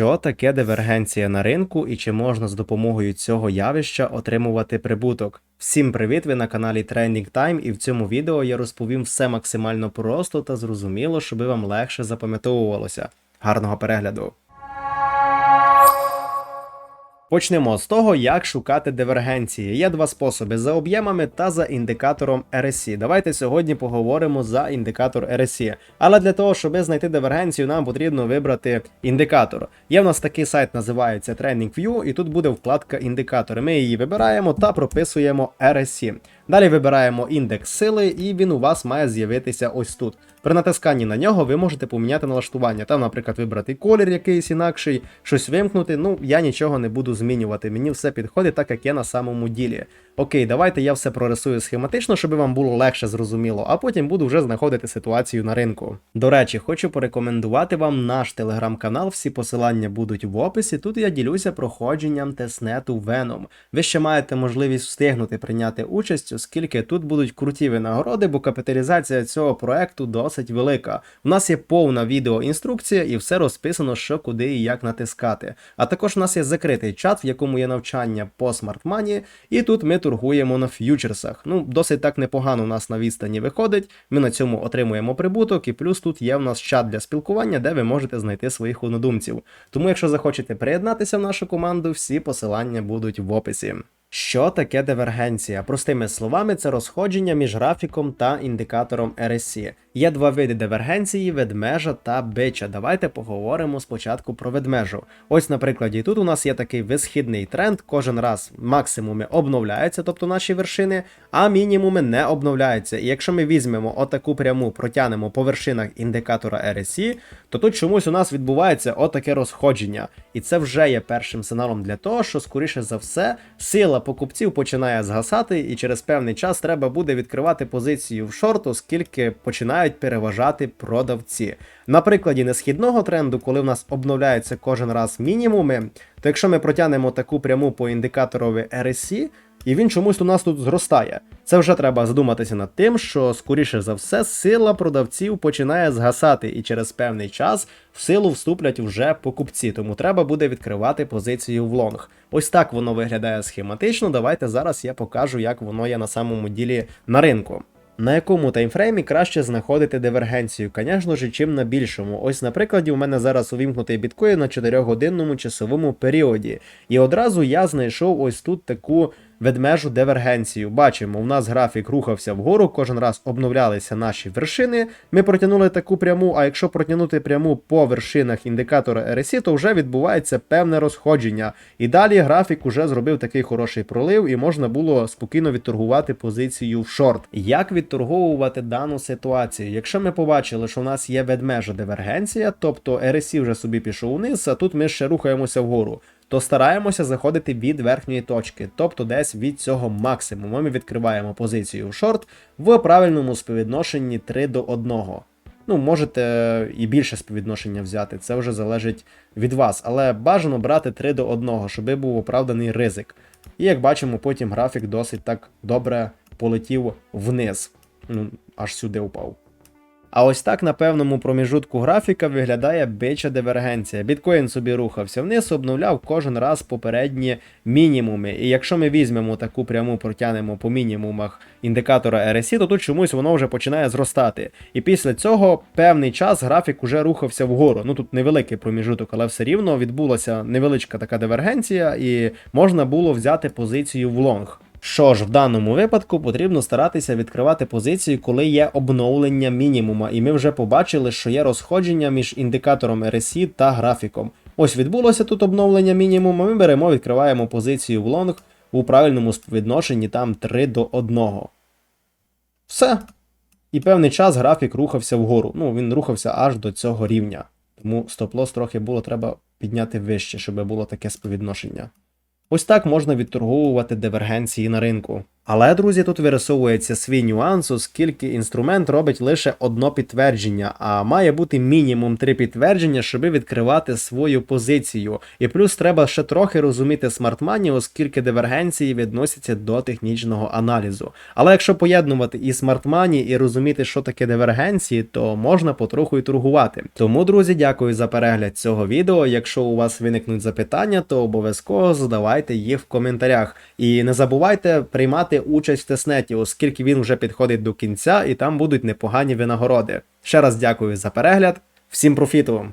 Що таке дивергенція на ринку і чи можна з допомогою цього явища отримувати прибуток? Всім привіт! Ви на каналі Trending Time і в цьому відео я розповім все максимально просто та зрозуміло, щоб вам легше запам'ятовувалося. Гарного перегляду! Почнемо з того, як шукати дивергенції. Є два способи: за об'ємами та за індикатором RSI. Давайте сьогодні поговоримо за індикатор RSI. Але для того, щоб знайти дивергенцію, нам потрібно вибрати індикатор. Є в нас такий сайт, називається TrendingView, і тут буде вкладка індикатори. Ми її вибираємо та прописуємо RSI. Далі вибираємо індекс сили, і він у вас має з'явитися ось тут. При натисканні на нього ви можете поміняти налаштування. Там, наприклад, вибрати колір якийсь інакший, щось вимкнути. Ну, я нічого не буду змінювати. Мені все підходить так, як є на самому ділі. Окей, давайте я все прорисую схематично, щоб вам було легше зрозуміло, а потім буду вже знаходити ситуацію на ринку. До речі, хочу порекомендувати вам наш телеграм-канал. Всі посилання будуть в описі. Тут я ділюся проходженням тестнету Venom. Ви ще маєте можливість встигнути прийняти участь, оскільки тут будуть круті винагороди, бо капіталізація цього проекту досить велика. У нас є повна відеоінструкція і все розписано, що куди і як натискати. А також у нас є закритий чат, в якому є навчання по Money, і тут ми торгуємо на ф'ючерсах. Ну, досить так непогано у нас на відстані виходить. Ми на цьому отримуємо прибуток, і плюс тут є в нас чат для спілкування, де ви можете знайти своїх однодумців. Тому, якщо захочете приєднатися в нашу команду, всі посилання будуть в описі. Що таке дивергенція? Простими словами, це розходження між графіком та індикатором RSI. Є два види дивергенції ведмежа та бича. Давайте поговоримо спочатку про ведмежу. Ось на прикладі тут у нас є такий висхідний тренд, кожен раз максимуми обновляються, тобто наші вершини, а мінімуми не обновляються. І якщо ми візьмемо отаку пряму, протягнемо по вершинах індикатора RSI, то тут чомусь у нас відбувається отаке розходження. І це вже є першим сигналом для того, що, скоріше за все, сила покупців починає згасати, і через певний час треба буде відкривати позицію в шорт, оскільки починають переважати продавці. На прикладі несхідного тренду, коли в нас обновляються кожен раз мінімуми, то якщо ми протягнемо таку пряму по індикаторові RSI, і він чомусь у нас тут зростає. Це вже треба задуматися над тим, що, скоріше за все, сила продавців починає згасати, і через певний час в силу вступлять вже покупці, тому треба буде відкривати позицію в лонг. Ось так воно виглядає схематично. Давайте зараз я покажу, як воно є на самому ділі на ринку. На якому таймфреймі краще знаходити дивергенцію, звісно ж, чим на більшому. Ось, на прикладі, у мене зараз увімкнутий біткоін на 4-годинному часовому періоді. І одразу я знайшов ось тут таку ведмежу дивергенцію. Бачимо, у нас графік рухався вгору, кожен раз обновлялися наші вершини. Ми протягнули таку пряму, а якщо протягнути пряму по вершинах індикатора RSI, то вже відбувається певне розходження. І далі графік уже зробив такий хороший пролив, і можна було спокійно відторгувати позицію в шорт. Як відторговувати дану ситуацію? Якщо ми побачили, що у нас є ведмежа дивергенція, тобто RSI вже собі пішов униз, а тут ми ще рухаємося вгору то стараємося заходити від верхньої точки, тобто десь від цього максимуму. Ми відкриваємо позицію в шорт в правильному співвідношенні 3 до 1. Ну, можете і більше співвідношення взяти, це вже залежить від вас, але бажано брати 3 до 1, щоб був оправданий ризик. І як бачимо, потім графік досить так добре полетів вниз. Ну, аж сюди упав. А ось так на певному проміжутку графіка виглядає бича дивергенція. Біткоін собі рухався вниз, обновляв кожен раз попередні мінімуми. І якщо ми візьмемо таку пряму, протягнемо по мінімумах індикатора RSI, то тут чомусь воно вже починає зростати. І після цього певний час графік уже рухався вгору. Ну тут невеликий проміжуток, але все рівно відбулася невеличка така дивергенція, і можна було взяти позицію в лонг. Що ж, в даному випадку потрібно старатися відкривати позиції, коли є обновлення мінімума, і ми вже побачили, що є розходження між індикатором RSI та графіком. Ось відбулося тут обновлення мінімума, ми беремо, відкриваємо позицію в лонг у правильному співвідношенні там 3 до 1. Все. І певний час графік рухався вгору. Ну, він рухався аж до цього рівня. Тому стоп-лос трохи було треба підняти вище, щоб було таке співвідношення. Ось так можна відторговувати дивергенції на ринку. Але, друзі, тут вирисовується свій нюанс, оскільки інструмент робить лише одно підтвердження, а має бути мінімум три підтвердження, щоб відкривати свою позицію. І плюс треба ще трохи розуміти смартмані, оскільки дивергенції відносяться до технічного аналізу. Але якщо поєднувати і смартмані, і розуміти, що таке дивергенції, то можна потроху і торгувати. Тому, друзі, дякую за перегляд цього відео. Якщо у вас виникнуть запитання, то обов'язково задавайте їх в коментарях. І не забувайте приймати участь в теснеті, оскільки він вже підходить до кінця і там будуть непогані винагороди. Ще раз дякую за перегляд. Всім профіту!